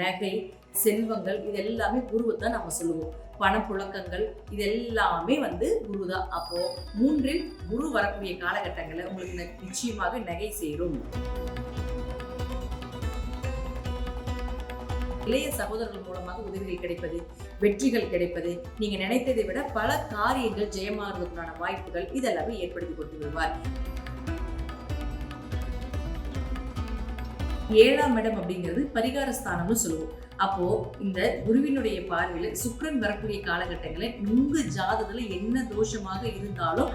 நகை செல்வங்கள் இது எல்லாமே குருவை தான் நம்ம சொல்லுவோம். பணப்புழக்கங்கள் இது எல்லாமே வந்து குரு தான் அப்போ மூன்றில் குரு வரக்கூடிய காலகட்டங்களில் உங்களுக்கு நிச்சயமாக நகை சேரும். இளைய சகோதரர்கள் மூலமாக உதவிகள் கிடைப்பது வெற்றிகள் கிடைப்பது நீங்க நினைத்ததை விட பல காரியங்கள் ஜெயமாறுவதற்கான வாய்ப்புகள் இதெல்லாமே ஏற்படுத்தி கொடுத்து விடுவார். ஏழாம் இடம் அப்படிங்கிறது பரிகார ஸ்தானம்னு சொல்லுவோம். அப்போ இந்த குருவினுடைய பார்வையில சுக்கரன் வரக்கூடிய காலகட்டங்களில் உங்க ஜாதகத்துல என்ன தோஷமாக இருந்தாலும்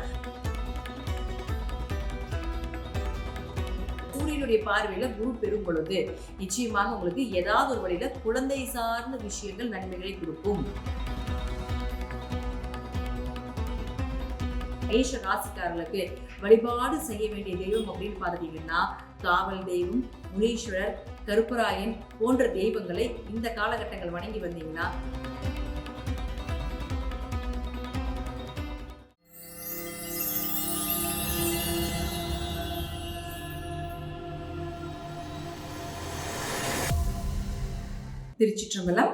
சூரியனுடைய பார்வையில குரு பெறும் பொழுது நிச்சயமாக உங்களுக்கு ஏதாவது ஒரு வழியில குழந்தை சார்ந்த விஷயங்கள் நன்மைகளை கொடுக்கும். மேஷ ராசிக்காரர்களுக்கு வழிபாடு செய்ய வேண்டிய தெய்வம் அப்படின்னு பார்த்துட்டீங்கன்னா காவல் தெய்வம் முனீஸ்வரர் கருப்பராயன் போன்ற தெய்வங்களை இந்த காலகட்டங்கள் வணங்கி வந்தீங்கன்னா திருச்சிற்றம்பலம்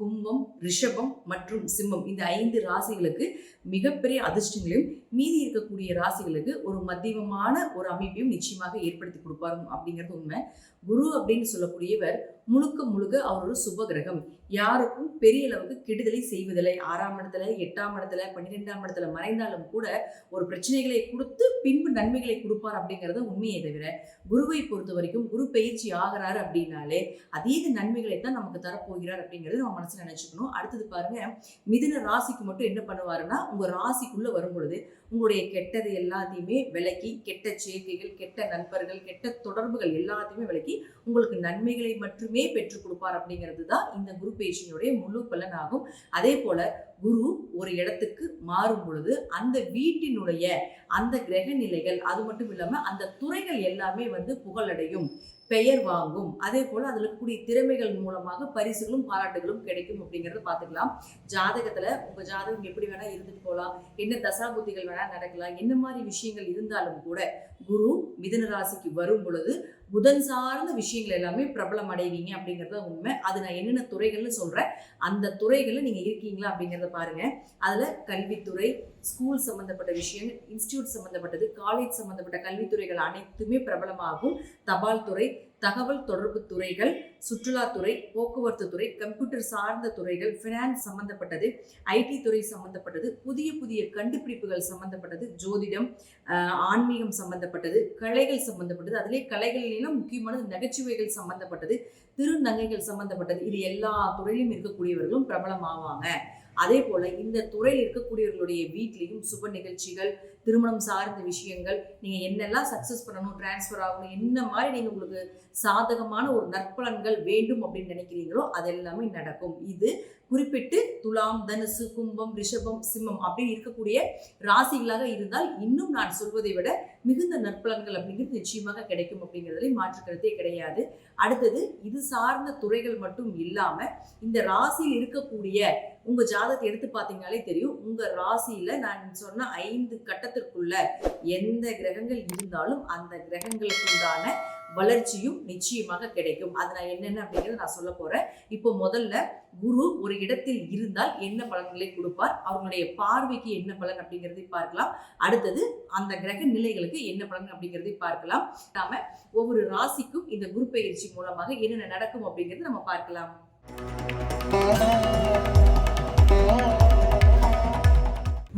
கும்பம் ரிஷபம் மற்றும் சிம்மம். இந்த ஐந்து ராசிகளுக்கு மிகப்பெரிய அதிர்ஷ்டங்களையும் மீதி இருக்கக்கூடிய ராசிகளுக்கு ஒரு மத்தியமமான ஒரு அமைப்பையும் நிச்சயமாக ஏற்படுத்தி கொடுப்பாரு அப்படிங்கிறது உண்மை. குரு அப்படின்னு சொல்லக்கூடியவர் முழுக்க முழுக்க அவர் ஒரு சுப கிரகம். யாருக்கும் பெரிய அளவுக்கு கெடுதலை செய்வதில்லை. ஆறாம் இடத்துல எட்டாம் இடத்துல பன்னிரெண்டாம் இடத்துல மறைந்தாலும் கூட ஒரு பிரச்சனைகளை கொடுத்து பின்பு நன்மைகளை கொடுப்பார் அப்படிங்கிறது உண்மையை தவிர குருவை பொறுத்த வரைக்கும் குரு பயிற்சி ஆகிறாரு அப்படின்னாலே அதீத நன்மைகளை தான் நமக்கு தரப்போகிறார் அப்படிங்கிறது நம்ம மனசு நினைச்சுக்கணும். அடுத்தது பாருங்க மிதுன ராசிக்கு மட்டும் என்ன பண்ணுவாருன்னா உங்க ராசிக்குள்ள வரும் பொழுது உங்களுடைய கெட்டது எல்லாத்தையுமே விலக்கி கெட்ட சேர்க்கைகள் கெட்ட நண்பர்கள் கெட்ட தொடர்புகள் எல்லாத்தையுமே விலக்கி உங்களுக்கு நன்மைகளை மட்டுமே பெற்றுக் கொடுப்பார் அப்படிங்கிறது தான் இந்த குரு பேஷினுடைய முழு பலன் ஆகும் அதே போல குரு ஒரு இடத்துக்கு மாறும் பொழுது அந்த வீட்டினுடைய அந்த கிரக நிலைகள் அது மட்டும் இல்லாமல் அந்த துறைகள் எல்லாமே வந்து புகழடையும். பெயர் வாங்கும். அதே போல் அதில் இருக்கக்கூடிய திறமைகள் மூலமாக பரிசுகளும் பாராட்டுகளும் கிடைக்கும் அப்படிங்கிறத பார்த்துக்கலாம். ஜாதகத்தில் உங்க ஜாதகம் எப்படி வேணால் இருந்துட்டு போகலாம் என்ன தசாபுத்திகள் வேணால் நடக்கலாம். என்ன மாதிரி விஷயங்கள் இருந்தாலும் கூட குரு மிதன ராசிக்கு வரும் பொழுது புதன் சார்ந்த விஷயங்கள் எல்லாமே பிரபலம் அடைவீங்க அப்படிங்கிறது தான் உண்மை. அது நான் என்னென்ன துறைகள்னு சொல்கிறேன் அந்த துறைகளில் நீங்கள் இருக்கீங்களா அப்படிங்கிறத பாருங்கள் அதில் கல்வித்துறை ஸ்கூல் சம்மந்தப்பட்ட விஷயம் இன்ஸ்டியூட் சம்மந்தப்பட்டது காலேஜ் சம்மந்தப்பட்ட கல்வித்துறைகள் அனைத்துமே பிரபலமாகும். தபால் துறை தகவல் தொடர்பு துறைகள் சுற்றுலாத்துறை போக்குவரத்து துறை கம்ப்யூட்டர் சார்ந்த துறைகள் ஃபினான்ஸ் சம்பந்தப்பட்டது ஐடி துறை சம்பந்தப்பட்டது புதிய புதிய கண்டுபிடிப்புகள் சம்பந்தப்பட்டது ஜோதிடம் ஆன்மீகம் சம்பந்தப்பட்டது கலைகள் சம்பந்தப்பட்டது அதிலே கலைகளிலும் முக்கியமானது நகைச்சுவைகள் சம்பந்தப்பட்டது திருநங்கைகள் சம்பந்தப்பட்டது இது எல்லா துறையிலும் இருக்கக்கூடியவர்களும் பிரபலமாவாங்க. அதே போல இந்த துறையில் இருக்கக்கூடியவர்களுடைய வீட்லேயும் சுப நிகழ்ச்சிகள் திருமணம் சார்ந்த விஷயங்கள் நீங்கள் என்னெல்லாம் சக்ஸஸ் பண்ணணும் டிரான்ஸ்ஃபர் ஆகணும் என்ன மாதிரி நீங்கள் உங்களுக்கு சாதகமான ஒரு நற்பலன்கள் வேண்டும் அப்படின்னு நினைக்கிறீங்களோ அது எல்லாமே நடக்கும். இது குறிப்பிட்டு துலாம் தனுசு கும்பம் ரிஷபம் சிம்மம் அப்படின்னு இருக்கக்கூடிய ராசிகளாக இருந்தால் இன்னும் நான் சொல்வதை விட மிகுந்த நற்பலன்கள் அப்படிங்கிறது நிச்சயமாக கிடைக்கும் அப்படிங்கிறதுல மாற்றுக்கிறதே கிடையாது. அடுத்தது இது சார்ந்த துறைகள் மட்டும் இல்லாம இந்த ராசியில் இருக்கக்கூடிய உங்க ஜாதகத்தை எடுத்து பார்த்தீங்கனாலே தெரியும். உங்க ராசியில நான் சொன்ன ஐந்து கட்டத்திற்குள்ள எந்த கிரகங்கள் இருந்தாலும் அந்த கிரகங்களுக்கு உண்டான வளர்ச்சியும் நிச்சயமாக கிடைக்கும். அது நான் என்னென்ன அப்படிங்கிறத நான் சொல்ல போறேன். இப்போ முதல்ல குரு ஒரு இடத்தில் இருந்தால் என்ன பலன்களை கொடுப்பார்? அவங்களுடைய பார்வைக்கு என்ன பலன் அப்படிங்கிறதை பார்க்கலாம். அடுத்தது அந்த கிரக நிலைகளுக்கு என்ன பலன் அப்படிங்கிறதை பார்க்கலாம். நாம ஒவ்வொரு ராசிக்கும் இந்த குரு பயிற்சி மூலமாக என்னென்ன நடக்கும் அப்படிங்கிறத நம்ம பார்க்கலாம்.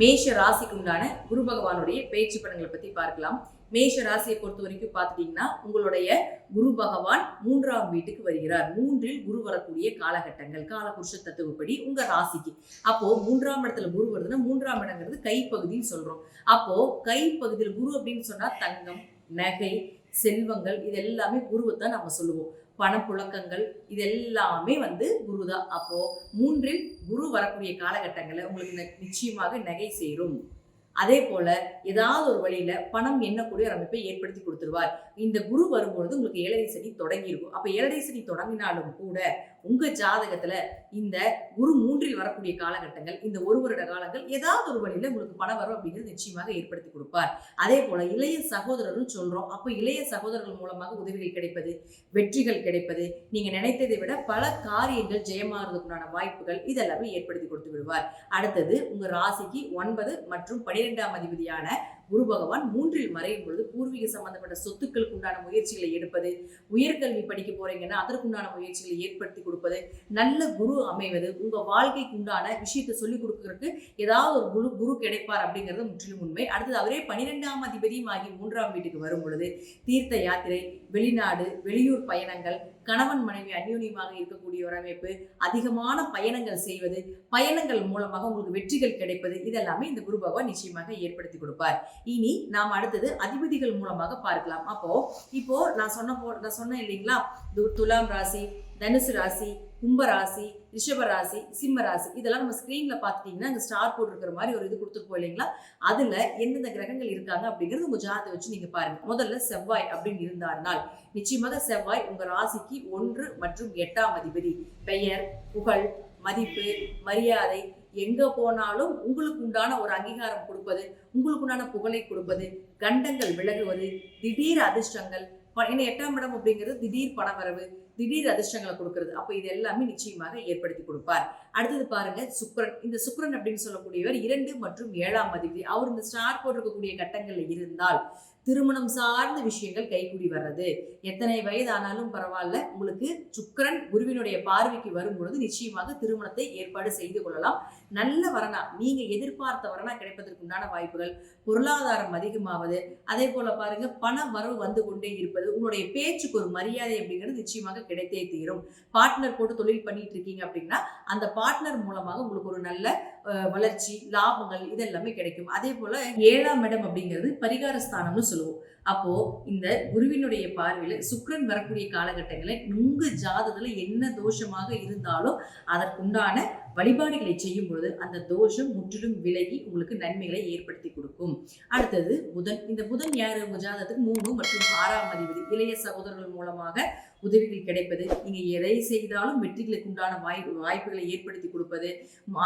மேஷ ராசிக்கு உண்டான குரு பகவானுடைய பேச்சு படங்களை பத்தி பார்க்கலாம். மேஷ ராசியை பொறுத்த வரைக்கும் பார்த்துட்டீங்கன்னா உங்களுடைய குரு பகவான் மூன்றாம் வீட்டுக்கு வருகிறார். மூன்றில் குரு வரக்கூடிய காலகட்டங்கள் காலபுருஷ தத்துவப்படி உங்க ராசிக்கு. அப்போ மூன்றாம் இடத்துல குரு வருதுன்னா மூன்றாம் இடங்கிறது கைப்பகுதின்னு சொல்றோம். அப்போ கைப்பகுதியில் குரு அப்படின்னு சொன்னா தங்கம் நகை செல்வங்கள் இது எல்லாமே குருவை தான் நம்ம சொல்லுவோம். பணப்புழக்கங்கள் இது எல்லாமே வந்து குரு தான் அப்போது மூன்றில் குரு வரக்கூடிய காலகட்டங்களில் உங்களுக்கு நிச்சயமாக நகை சேரும். அதே போல ஏதாவது ஒரு வழியில பணம் எண்ணக்கூடிய ஒரு அமைப்பை ஏற்படுத்தி கொடுத்துருவார். இந்த குரு வரும்பொழுது உங்களுக்கு ஏழரை சனி தொடங்கியிருக்கும். அப்போ அப்ப ஏழரை சனி தொடங்கினாலும் கூட உங்க ஜாதகத்துல இந்த குரு மூன்றில் வரக்கூடிய காலகட்டங்கள் இந்த ஒரு வருட காலங்கள் ஏதாவது ஒரு வழியில உங்களுக்கு பணம் வரும் அப்படிங்கிறது நிச்சயமாக ஏற்படுத்தி கொடுப்பார். அதே போல இளைய சகோதரர்னு சொல்றோம். அப்போ இளைய சகோதரர்கள் மூலமாக உதவிகள் கிடைப்பது வெற்றிகள் கிடைப்பது நீங்க நினைத்ததை விட பல காரியங்கள் ஜெயமாறதுக்குண்டான வாய்ப்புகள் இதெல்லாமே ஏற்படுத்தி கொடுத்து விடுவார். அடுத்தது உங்க ராசிக்கு ஒன்பது மற்றும் பனிரெண்டாம் அதிபதியான குரு பகவான் மூன்றில் மறையும் பொழுது பூர்வீக சம்பந்தப்பட்ட சொத்துக்களுக்கு உண்டான முயற்சிகளை எடுப்பது உயர்கல்வி படிக்க போறீங்கன்னா அதற்குண்டான முயற்சிகளை ஏற்படுத்தி கொடுப்பது நல்ல குரு அமைவது உங்க வாழ்க்கைக்கு உண்டான விஷயத்தை சொல்லிக் கொடுக்கறதுக்கு ஏதாவது ஒரு குரு குரு கிடைப்பார் அப்படிங்கிறது முற்றிலும் உண்மை. அடுத்தது அவரே பனிரெண்டாம் அதிபதியும் ஆகி மூன்றாம் வீட்டுக்கு வரும் பொழுது தீர்த்த யாத்திரை வெளிநாடு வெளியூர் பயணங்கள் கணவன் மனைவி அந்யூன்யமாக இருக்கக்கூடிய ஒரு அமைப்பு அதிகமான பயணங்கள் செய்வது பயணங்கள் மூலமாக உங்களுக்கு வெற்றிகள் கிடைப்பது இதெல்லாமே இந்த குரு பகவான் நிச்சயமாக ஏற்படுத்தி கொடுப்பார். இனி நாம் அடுத்தது அதிபதிகள் மூலமாக பார்க்கலாம். அப்போ இப்போ நான் சொன்ன போ நான் சொன்னேன் இல்லைங்களா? துலாம் ராசி தனுசு ராசி கும்பராசி ரிஷபராசி சிம்மராசி இதெல்லாம் நம்ம ஸ்க்ரீனில் பார்த்துட்டிங்கன்னா அங்கே ஸ்டார் போட்டிருக்கிற மாதிரி ஒரு இது கொடுத்துருப்போம் இல்லைங்களா? அதில் எந்தெந்த கிரகங்கள் இருக்காங்க அப்படிங்கிறது உங்கள் ஜாதகத்தை வச்சு நீங்கள் பாருங்கள் முதல்ல செவ்வாய் அப்படின்னு இருந்தார்னால் நிச்சயமாக செவ்வாய் உங்கள் ராசிக்கு ஒன்று மற்றும் எட்டாம் அதிபதி. பெயர் புகழ் மதிப்பு மரியாதை எங்க போனாலும் உங்களுக்கு உண்டான ஒரு அங்கீகாரம் கொடுப்பது உங்களுக்கு உண்டான புகழை கொடுப்பது கண்டங்கள் விலகுவது திடீர் அதிர்ஷ்டங்கள் ப- ஏன்னா எட்டாம் இடம் அப்படிங்கிறது திடீர் பணவரவு திடீர் அதிர்ஷ்டங்களை கொடுக்கறது. அப்போ இது எல்லாமே நிச்சயமாக ஏற்படுத்தி கொடுப்பார். அடுத்தது பாருங்க சுக்ரன் இந்த சுக்ரன் அப்படின்னு சொல்லக்கூடியவர் இரண்டு மற்றும் ஏழாம் அதிபதி. அவர் இந்த ஸ்டார் போட்டிருக்கக்கூடிய கட்டங்களில் இருந்தால் திருமணம் சார்ந்த விஷயங்கள் கைகூடி வர்றது. எத்தனை வயது ஆனாலும் பரவாயில்ல. உங்களுக்கு சுக்கரன் குருவினுடைய பார்வைக்கு வரும் பொழுது நிச்சயமாக திருமணத்தை ஏற்பாடு செய்து கொள்ளலாம். நல்ல வரனா நீங்க எதிர்பார்த்த வரனா கிடைப்பதற்கு உண்டான வாய்ப்புகள் பொருளாதாரம் அதிகமாவது அதே போல பாருங்க பண வரவு வந்து கொண்டே இருப்பது உங்களுடைய பேச்சுக்கு ஒரு மரியாதை அப்படிங்கிறது நிச்சயமாக கிடைத்தே தீரும். பார்ட்னர் போட்டு தொழில் பண்ணிட்டு இருக்கீங்க அப்படின்னா அந்த பார்ட்னர் மூலமாக உங்களுக்கு ஒரு நல்ல வளர்ச்சி லாபங்கள் இதெல்லாமே கிடைக்கும். அதே போல ஏழாம் இடம் அப்படிங்கிறது பரிகார ஸ்தானம்னு சொல்லுவோம். அப்போ இந்த குருவினுடைய பார்வையில சுக்கிரன் வரக்கூடிய காலகட்டங்களில் உங்க ஜாதத்துல என்ன தோஷமாக இருந்தாலும் அதற்குண்டான வழிபாடுகளை செய்யும் பொழுது அந்த தோஷம் முற்றிலும் விலகி உங்களுக்கு நன்மைகளை ஏற்படுத்தி கொடுக்கும். அடுத்தது புதன். இந்த புதன் யார் உங்க ஜாதகத்துக்கு மூணு மற்றும் ஆறாம் அதிபதி இளைய சகோதரர்கள் மூலமாக உதவிகள் கிடைப்பது நீங்கள் எதை செய்தாலும் வெற்றிகளுக்கு உண்டான வாய்ப்பு வாய்ப்புகளை ஏற்படுத்தி கொடுப்பது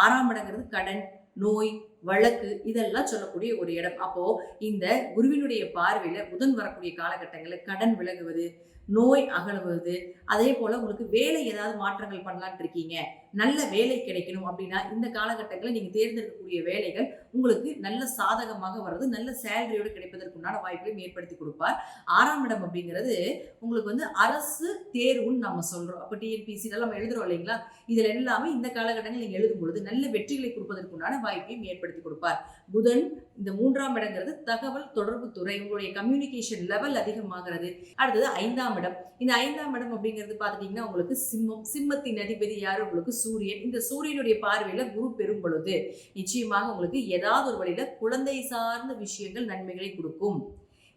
ஆறாம் இடங்கிறது கடன் நோய் வழக்கு இதெல்லாம் சொல்லக்கூடிய ஒரு இடம். அப்போ இந்த குருவினுடைய பார்வையில புதன் வரக்கூடிய காலகட்டங்களில் கடன் விலகுவது நோய் அகலுவது அதே போல உங்களுக்கு வேலை ஏதாவது மாற்றங்கள் பண்ணலான் இருக்கீங்க நல்ல வேலை கிடைக்கணும் அப்படின்னா இந்த காலகட்டங்களில் நீங்க தேர்ந்தெடுக்கக்கூடிய வேலைகள் உங்களுக்கு நல்ல சாதகமாக வர்றது நல்ல சேலரியோடு கிடைப்பதற்குண்டான வாய்ப்பையும் ஏற்படுத்தி கொடுப்பார். ஆறாம் இடம் அப்படிங்கிறது உங்களுக்கு வந்து அரசு தேர்வுன்னு நம்ம சொல்றோம். அப்போ டிஎன்பிசி இதெல்லாம் நம்ம எழுதுறோம் இல்லைங்களா? இதில் எல்லாமே இந்த காலகட்டங்களில் நீங்கள் எழுதும் பொழுது நல்ல வெற்றிகளை கொடுப்பதற்குண்டான வாய்ப்பையும் ஏற்படுத்தி கொடுப்பார். புதன் இந்த மூன்றாம் இடங்கிறது தகவல் தொடர்பு துறை. உங்களுடைய கம்யூனிகேஷன் லெவல் அதிகமாகிறது. அடுத்தது ஐந்தாம் இடம். இந்த ஐந்தாம் இடம் அப்படிங்கிறது பார்த்துட்டீங்கன்னா உங்களுக்கு சிம்மம் சிம்மத்தின் அதிபதி யார்? உங்களுக்கு சூரியன். இந்த சூரியனுடைய பார்வையில் குரு பெறும் பொழுது நிச்சயமாக உங்களுக்கு ஏதாவது ஒரு வழியில குழந்தை சார்ந்த விஷயங்கள் நன்மைகளை கொடுக்கும்.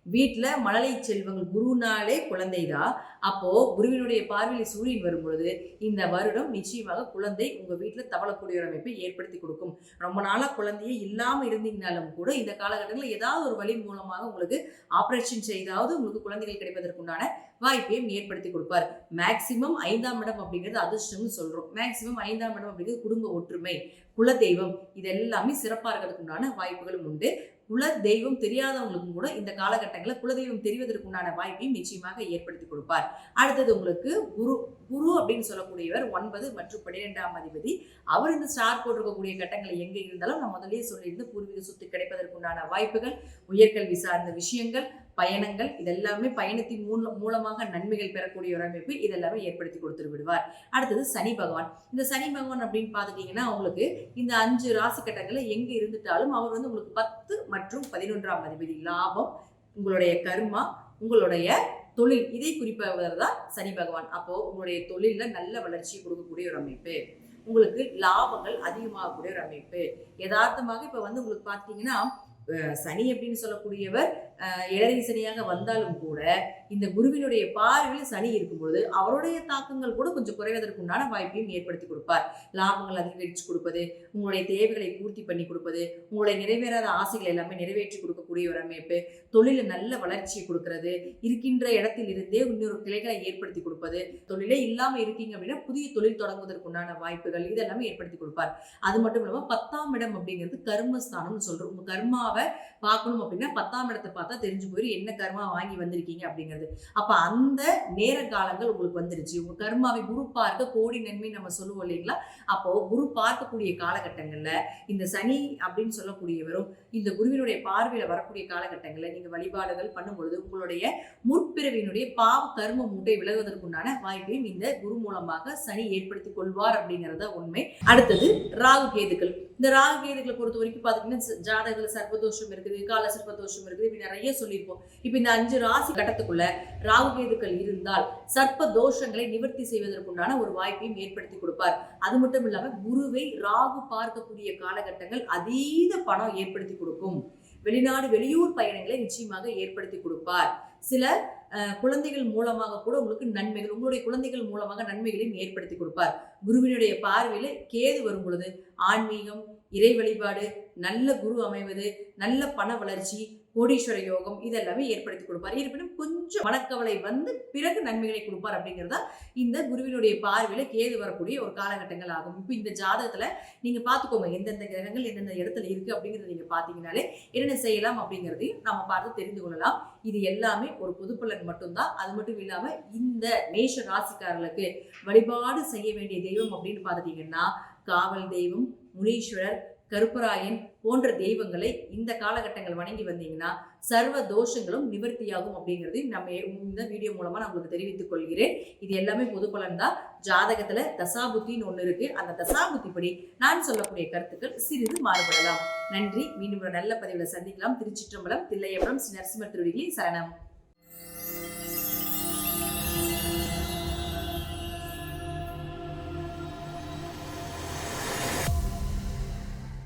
வீட்டில் மழலை செல்வங்கள் குருனாலே குழந்தைதான் அப்போது குருவினுடைய பார்வையில் சூரியன் வரும்பொழுது இந்த வருடம் நிச்சயமாக குழந்தை உங்கள் வீட்டில் தவளக்கூடிய ஒரு அமைப்பை ஏற்படுத்தி கொடுக்கும். ரொம்ப நாளாக குழந்தையே இல்லாமல் இருந்தீங்கனாலும் கூட இந்த காலகட்டங்களில் ஏதாவது ஒரு வழி மூலமாக உங்களுக்கு ஆப்ரேஷன் செய்தாவது உங்களுக்கு குழந்தைகள் கிடைப்பதற்குண்டான வாய்ப்பையும் ஏற்படுத்தி கொடுப்பார். மேக்சிமம் ஐந்தாம் இடம் அப்படிங்கிறது அதிர்ஷ்டம்னு சொல்கிறோம் மேக்சிமம் ஐந்தாம் இடம் அப்படிங்கிறது குடும்ப ஒற்றுமை குலதெய்வம் இது எல்லாமே சிறப்பாக இருக்கிறதுக்குண்டான வாய்ப்புகளும் உண்டு. குல தெய்வம் தெரியாதவங்களுக்கும் கூட இந்த காலகட்டங்களில் குலதெய்வம் தெரிவதற்குண்டான வாய்ப்பையும் நிச்சயமாக ஏற்படுத்தி கொடுப்பார். அடுத்தது உங்களுக்கு குரு குரு அப்படின்னு சொல்லக்கூடியவர் ஒன்பது மற்றும் பன்னிரெண்டாம் அதிபதி. அவர் இந்த ஸ்டார் போட்டிருக்கக்கூடிய கட்டங்களை எங்கே இருந்தாலும் நான் முதலே சொல்லியிருந்து பூர்வீக சொத்து கிடைப்பதற்குண்டான வாய்ப்புகள் உயர்கல்வி சார்ந்த விஷயங்கள் பயணங்கள் இதெல்லாமே பயணத்தின் மூல மூலமாக நன்மைகள் பெறக்கூடிய ஒரு அமைப்பு இதெல்லாமே ஏற்படுத்தி கொடுத்துட்டு விடுவார். அடுத்தது சனி பகவான். இந்த சனி பகவான் அப்படின்னு பார்த்துட்டீங்கன்னா உங்களுக்கு இந்த அஞ்சு ராசி கட்டங்களில் எங்கே இருந்துட்டாலும் அவர் வந்து உங்களுக்கு பத்து மற்றும் பதினொன்றாம் அதிபதி. லாபம் உங்களுடைய கர்மா உங்களுடைய தொழில். இதை குறிப்பவர் தான் சனி பகவான். அப்போ உங்களுடைய தொழிலில் நல்ல வளர்ச்சியை கொடுக்கக்கூடிய ஒரு அமைப்பு. உங்களுக்கு லாபங்கள் அதிகமாகக்கூடிய ஒரு அமைப்பு. யதார்த்தமாக இப்போ வந்து உங்களுக்கு பார்த்தீங்கன்னா சனி அப்படின்னு சொல்லக்கூடியவர் அஹ் சனியாக வந்தாலும் கூட இந்த குருவினுடைய பார்வையில் சனி இருக்கும்பொழுது அவருடைய தாக்கங்கள் கூட கொஞ்சம் குறைவதற்கு உண்டான வாய்ப்பையும் ஏற்படுத்தி கொடுப்பார். லாபங்கள் அதிகரித்து கொடுப்பது உங்களுடைய தேவைகளை பூர்த்தி பண்ணி கொடுப்பது உங்களுடைய நிறைவேறாத ஆசைகள் எல்லாமே நிறைவேற்றி கொடுக்கக்கூடிய ஒரு அமைப்பு தொழிலில் நல்ல வளர்ச்சியை கொடுக்கறது இருக்கின்ற இடத்தில் இருந்தே இன்னொரு கிளைகளை ஏற்படுத்தி கொடுப்பது தொழிலே இல்லாமல் இருக்கீங்க அப்படின்னா புதிய தொழில் தொடங்குவதற்குண்டான வாய்ப்புகள் இதெல்லாமே ஏற்படுத்தி கொடுப்பார். அது மட்டும் இல்லாமல் பத்தாம் இடம் அப்படிங்கிறது கர்மஸ்தானம்னு சொல்கிறோம் உங்கள் கர்மாவை பார்க்கணும் அப்படின்னா பத்தாம் இடத்தை பார்த்தா தெரிஞ்சு போயிடும் என்ன கர்மா வாங்கி வந்திருக்கீங்க அப்படிங்கிறது. அப்ப அந்த நேர காலங்கள் உங்களுக்கு வந்துருச்சு. உங்க கர்மாவை குரு பார்க்க கோடி நன்மை நம்ம சொல்லுவோம் இல்லைங்களா? அப்போ குரு பார்க்கக்கூடிய காலகட்டங்களில் இந்த சனி அப்படின்னு சொல்லக்கூடியவரும் இந்த குருவினுடைய பார்வையில் வரக்கூடிய காலகட்டங்களில் நீங்க வழிபாடுகள் பண்ணும்பொழுது உங்களுடைய முற்பிறவியினுடைய பாவ கர்ம மூட்டை விலகுவதற்குண்டான வாய்ப்பையும் இந்த குரு மூலமாக சனி ஏற்படுத்தி கொள்வார் அப்படிங்கிறத உண்மை. அடுத்தது ராகு கேதுக்கள். இந்த ராகு கேதுக்களை பொறுத்த வரைக்கும் பாத்தீங்கன்னா சர்வ சர்ப்பதோஷம் இருக்குது கால சர்ப்பதோஷம் இருக்குது இப்படி நிறைய சொல்லியிருப்போம். இப்போ இந்த அஞ்சு ராசி கட்டத்துக்குள்ள ராகுகேதுக்கள் இருந்தால் சர்ப்ப தோஷங்களை நிவர்த்தி செய்வதற்குண்டான ஒரு வாய்ப்பையும் ஏற்படுத்தி கொடுப்பார். அது மட்டும் இல்லாமல் குருவை ராகு பார்க்கக்கூடிய காலகட்டங்கள் அதீத பணம் ஏற்படுத்தி கொடுக்கும். வெளிநாடு வெளியூர் பயணங்களை நிச்சயமாக ஏற்படுத்தி கொடுப்பார். சில குழந்தைகள் மூலமாக கூட உங்களுக்கு நன்மைகள் உங்களுடைய குழந்தைகள் மூலமாக நன்மைகளையும் ஏற்படுத்தி கொடுப்பார். குருவினுடைய பார்வையில் கேது வரும் பொழுது ஆன்மீகம் இறை வழிபாடு நல்ல குரு அமைவது நல்ல பண வளர்ச்சி கோடீஸ்வர யோகம் இதெல்லாமே ஏற்படுத்தி கொடுப்பார். இருப்பினும் கொஞ்சம் மனக்கவலை வந்து பிறகு நன்மைகளை கொடுப்பார் அப்படிங்கிறதா இந்த குருவினுடைய பார்வையில கேது வரக்கூடிய ஒரு காலகட்டங்கள் ஆகும். இப்போ இந்த ஜாதகத்துல நீங்க பார்த்துக்கோங்க எந்தெந்த கிரகங்கள் எந்தெந்த இடத்துல இருக்கு அப்படிங்கறத நீங்க பாத்தீங்கனாலே என்னென்ன செய்யலாம் அப்படிங்கிறதையும் நம்ம பார்த்து தெரிந்து கொள்ளலாம். இது எல்லாமே ஒரு பொதுப்பலன் மட்டும்தான். அது மட்டும் இல்லாம இந்த மேஷ ராசிக்காரர்களுக்கு வழிபாடு செய்ய வேண்டிய தெய்வம் அப்படின்னு பார்த்துட்டீங்கன்னா காவல் தெய்வம் முனீஸ்வரர் கருப்பராயன் போன்ற தெய்வங்களை இந்த காலகட்டங்கள் வணங்கி வந்தீங்கன்னா சர்வ தோஷங்களும் நிவர்த்தியாகும் அப்படிங்கிறது நம்ம இந்த வீடியோ மூலமாக நான் உங்களுக்கு தெரிவித்துக் கொள்கிறேன். இது எல்லாமே பொது பலன் தான். ஜாதகத்தில் தசாபுத்தின்னு ஒன்று இருக்குது அந்த தசாபுத்தி படி நான் சொல்லக்கூடிய கருத்துக்கள் சிறிது மாறுபடலாம். நன்றி. மீண்டும் ஒரு நல்ல பதிவில் சந்திக்கலாம். திருச்சிற்றம்பலம் தில்லையபுரம் ஸ்ரீ நரசிம்ம திருவிழி சரணம்.